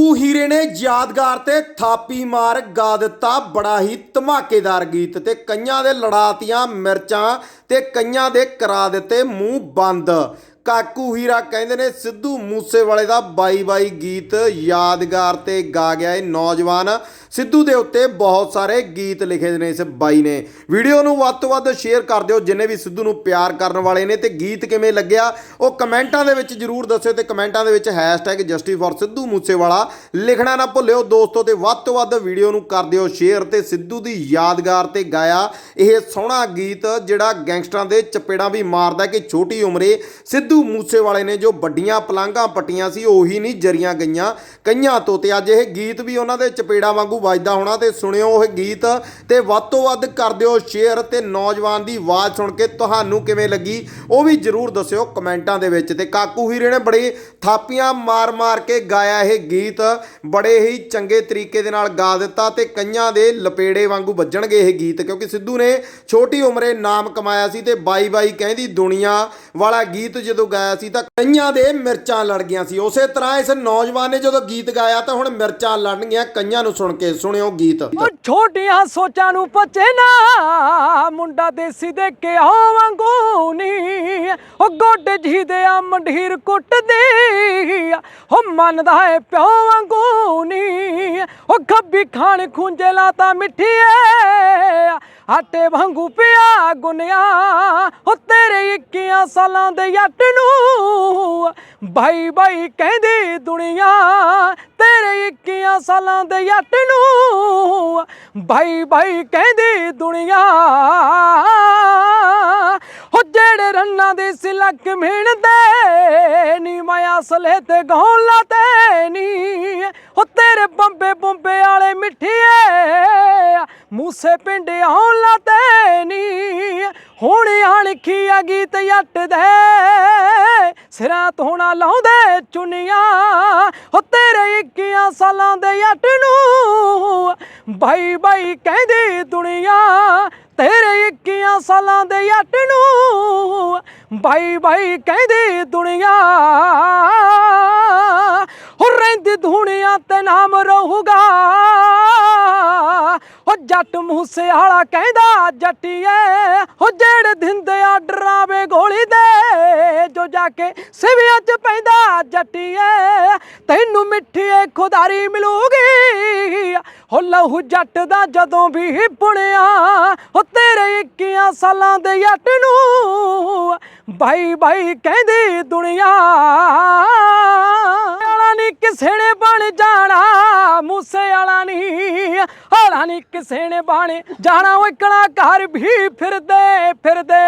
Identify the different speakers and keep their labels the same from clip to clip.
Speaker 1: ਕਾਕੂ ਹੀਰੇ ਨੇ ਯਾਦਗਾਰ ਤੇ ਥਾਪੀ ਮਾਰ ਗਾ ਦਿੱਤਾ ਬੜਾ ਹੀ ਧਮਾਕੇਦਾਰ ਗੀਤ ਤੇ ਕਈਆਂ ਦੇ ਲੜਾਤੀਆਂ ਮਿਰਚਾਂ ਤੇ ਕਈਆਂ ਦੇ ਕਰਾ ਦਿੱਤੇ ਮੂੰਹ ਬੰਦ। ਕਾਕੂ ਹੀਰਾ ਕਹਿੰਦੇ ਨੇ, ਸਿੱਧੂ ਮੂਸੇਵਾਲੇ ਦਾ ਬਾਈ ਬਾਈ ਗੀਤ ਯਾਦਗਾਰ ਤੇ ਗਾ ਗਿਆ ਇਹ ਨੌਜਵਾਨ। ਸਿੱਧੂ ਦੇ ਉੱਤੇ ਬਹੁਤ ਸਾਰੇ ਗੀਤ ਲਿਖੇ ਨੇ ਇਸ ਬਾਈ ਨੇ। ਵੀਡੀਓ ਨੂੰ ਵੱਧ ਤੋਂ ਵੱਧ ਸ਼ੇਅਰ ਕਰ ਦਿਓ, ਜਿੰਨੇ ਵੀ ਸਿੱਧੂ ਨੂੰ ਪਿਆਰ ਕਰਨ ਵਾਲੇ ਨੇ ਤੇ ਗੀਤ ਕਿਵੇਂ ਲੱਗਿਆ, ਉਹ ਕਮੈਂਟਾਂ ਦੇ ਵਿੱਚ ਜਰੂਰ ਦੱਸਿਓ ਤੇ ਕਮੈਂਟਾਂ ਦੇ ਵਿੱਚ hashtag justice for Sidhu Moosewala ਲਿਖਣਾ ਨਾ ਭੁੱਲਿਓ। ਦੋਸਤੋ, ਤੇ ਵੱਧ ਤੋਂ ਵੱਧ ਵੀਡੀਓ ਨੂੰ ਕਰ ਦਿਓ ਸ਼ੇਅਰ ਤੇ ਸਿੱਧੂ ਦੀ ਯਾਦਗਾਰ ਤੇ ਗਾਇਆ ਇਹ ਸੋਹਣਾ ਗੀਤ, ਜਿਹੜਾ ਗੈਂਗਸਟਰਾਂ ਦੇ ਚਪੇੜਾਂ ਵੀ ਮਾਰਦਾ ਕਿ ਛੋਟੀ ਉਮਰੇ ਸਿੱਧੂ ਮੂਸੇਵਾਲੇ ਨੇ ਜੋ ਵੱਡੀਆਂ ਪਲਾਂਘਾਂ ਪੱਟੀਆਂ ਸੀ, ਉਹੀ ਨਹੀਂ ਜਰੀਆਂ ਗਈਆਂ ਕਈਆਂ ਤੋਂ। ਤੇ ਅੱਜ ਇਹ ਗੀਤ ਵੀ ਉਹਨਾਂ ਦੇ ਚਪੇੜਾਂ ਵਾਂਗੂ ਵੱਜਦਾ ਹੋਣਾ ਤੇ ਸੁਣਿਓ ਉਹ ਗੀਤ ਤੇ ਵੱਧ ਤੋਂ ਵੱਧ ਕਰ ਦਿਓ ਸ਼ੇਅਰ ਤੇ ਨੌਜਵਾਨ ਦੀ ਆਵਾਜ਼ ਸੁਣ ਕੇ ਤੁਹਾਨੂੰ ਕਿਵੇਂ ਲੱਗੀ ਉਹ ਵੀ ਜਰੂਰ ਦੱਸਿਓ ਕਮੈਂਟਾਂ ਦੇ ਵਿੱਚ ਤੇ ਕਾਕੂ ਹੀਰੇ ਨੇ ਬੜੀ ਥਾਪੀਆਂ ਮਾਰ-ਮਾਰ ਕੇ ਗਾਇਆ ਇਹ ਗੀਤ, ਬੜੇ ਹੀ ਚੰਗੇ ਤਰੀਕੇ ਦੇ ਨਾਲ ਗਾ ਦਿੱਤਾ ਤੇ ਕਈਆਂ ਦੇ ਲਪੇੜੇ ਵਾਂਗੂ ਵੱਜਣਗੇ ਇਹ ਗੀਤ ਕਿਉਂਕਿ ਸਿੱਧੂ ਨੇ ਛੋਟੀ ਉਮਰੇ ਨਾਮ ਕਮਾਇਆ ਸੀ ਤੇ ਬਾਈ ਬਾਈ ਕਹਿੰਦੀ ਦੁਨੀਆ ਵਾਲਾ ਗੀਤ ਜਦੋਂ ਗਾਇਆ ਸੀ ਤਾਂ ਕਈਆਂ ਦੇ ਮਿਰਚਾਂ ਲੜ ਗਈਆਂ ਸੀ। ਉਸੇ ਤਰ੍ਹਾਂ ਇਸ ਨੌਜਵਾਨ ਨੇ ਜਦੋਂ ਗੀਤ ਗਾਇਆ ਤਾਂ ਹੁਣ ਮਿਰਚਾਂ ਲੜਨਗੀਆਂ ਕਈਆਂ ਨੂੰ ਸੁਣ ਕੇ। ਸੁਣਿਓ ਗੀਤ।
Speaker 2: ਉਹ ਛੋਟੀਆਂ ਸੋਚਾਂ ਨੂੰ ਪਚੇ ਨਾ, ਮੁੰਡਾ ਦੇਸੀ ਦੇ ਕੇ ਵਾਂਗੂ ਨੀ ਉਹ ਗੋਡੇ ਜੀ ਦੇ ਆ ਮੰਢੀਰ ਕੁੱਟਦੀ, ਉਹ ਮੰਨਦਾ ਏ ਪਿਓ ਵਾਂਗੂ ਨੀ ਉਹ ਖੱਬੀ ਖਾਣ ਖੁੰਝੇ ਲਾਤਾ ਮਿੱਠੀਏ, ਆਟੇ ਵਾਂਗੂ ਪਿਆ ਗੁਨਿਆ। ਉਹ ਤੇਰੇ 21 ਸਾਲਾਂ ਦੇ ਜੱਟ ਨੂੰ ਬਾਈ ਬਾਈ ਕਹਿੰਦੀ ਦੁਨੀਆ, ਤੇਰੇ 21 ਸਾਲਾਂ ਦੇ ਜੱਟ ਨੂੰ ਬਾਈ ਬਾਈ ਕਹਿੰਦੀ ਦੁਨੀਆ। ਹੋ ਜਿਹੜੇ ਰੰਨਾਂ ਦੇ ਸਿਲਕ ਮਿਣਦੇ ਨੀ, ਮੈਂ ਅਸਲੇ ਤੇ ਗਾਉਣ ਲਾਤੇ ਨੀ। ਹੋ ਤੇਰੇ ਬੰਬੇ ਬੰਬੇ ਵਾਲੇ ਮਿੱਠੀਏ, ਮੂਸੇ ਪਿੰਡ ਆਉਣ ਲਾਤੇ ਨੀ। ਹੁਣ ਅਣਖੀ ਆ ਗੀਤ ਜੱਟ ਦੇ ਸਿਰਾਂ ਤੋਂ ਲਾਉਂਦੇ ਚੁੰਨੀਆਂ। ਹੋ ਤੇਰੇ 21 ਸਾਲਾਂ ਦੇ ਜੱਟ ਨੂੰ ਬਾਈ ਬਾਈ ਕਹਿੰਦੀ ਦੁਨੀਆ, ਤੇਰੇ 21 ਸਾਲਾਂ ਦੇ ਜੱਟ ਨੂੰ ਬਾਈ ਬਾਈ ਕਹਿੰਦੀ ਦੁਨੀਆ। ਹੋ ਰਹਿੰਦੀ ਦੁਨੀਆ ਤੇ ਨਾਮ ਰਹੂਗਾ। ਹੋ ਜੱਟ ਮੂਸੇ ਵਾਲਾ ਕਹਿੰਦਾ ਜੱਟੀਏ, ਹੋ ਜਿਹੜੇ ਦਿੰਦੇ ਆ ਡਰਾਵੇ ਗੋਲੀ ਦੇ। ਜਾ ਕੇ ਸਿਵਿਆਂ 'ਚ ਪੈਂਦਾ ਜੱਟੀਏ ਤੈਨੂੰ ਮਿੱਠੀ ਖੁਦਾਰੀ ਮਿਲੂਗੀ। ਹੋ ਲਹੂ ਜੱਟ ਦਾ ਜਦੋਂ ਵੀ ਪੁਣਿਆ, ਹੋ ਤੇਰੇ 21 ਸਾਲਾਂ ਦੇ ਜੱਟ ਨੂੰ ਬਾਈ ਬਾਈ ਕਹਿੰਦੀ ਦੁਨੀਆ। ਵਾਲਾ ਨਹੀਂ ਕਿਸੇ ਨੇ ਬਣ ਜਾਣਾ, ਮੂਸੇ ਵਾਲਾ ਨਹੀਂ ਹਾਲਾ ਨਹੀਂ ਕਿਸੇ ਨੇ ਬਣ ਜਾਣਾ, ਉਹ ਕਲਾਕਾਰ ਵੀ ਫਿਰਦੇ ਫਿਰਦੇ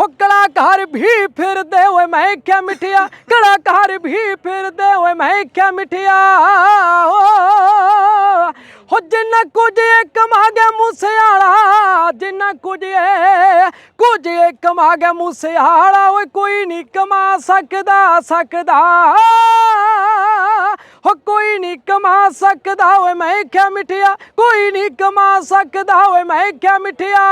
Speaker 2: ਹੋ ਕਲਾਕਾਰ ਵੀ ਫਿਰਦੇ ਓਏ ਮੈਂ ਕਿਆ ਮਿੱਠਿਆ ਕਲਾਕਾਰ ਵੀ ਫਿਰਦੇ ਓਏ ਮੈਂ ਕਿਆ ਮਿੱਠਿਆ। ਹੋ ਜਿੰਨਾ ਕੁਝ ਇਹ ਕਮਾ ਗਿਆ ਮੂਸੇਆਲਾ ਜਿੰਨਾ ਕੁਝ ਇਹ ਕੁਝ ਇਹ ਕਮਾ ਗਿਆ ਮੂਸੇਆਲਾ ਵਾਲਾ ਓਏ ਕੋਈ ਨਹੀਂ ਕਮਾ ਸਕਦਾ ਸਕਦਾ। ਹੋ ਕੋਈ ਨਹੀਂ ਕਮਾ ਸਕਦਾ ਓਏ ਮੈਂ ਕਿਆ ਮਿੱਠਿਆ, ਕੋਈ ਨਹੀਂ ਕਮਾ ਸਕਦਾ ਓਏ ਮੈਂ ਕਿਆ ਮਿੱਠਿਆ।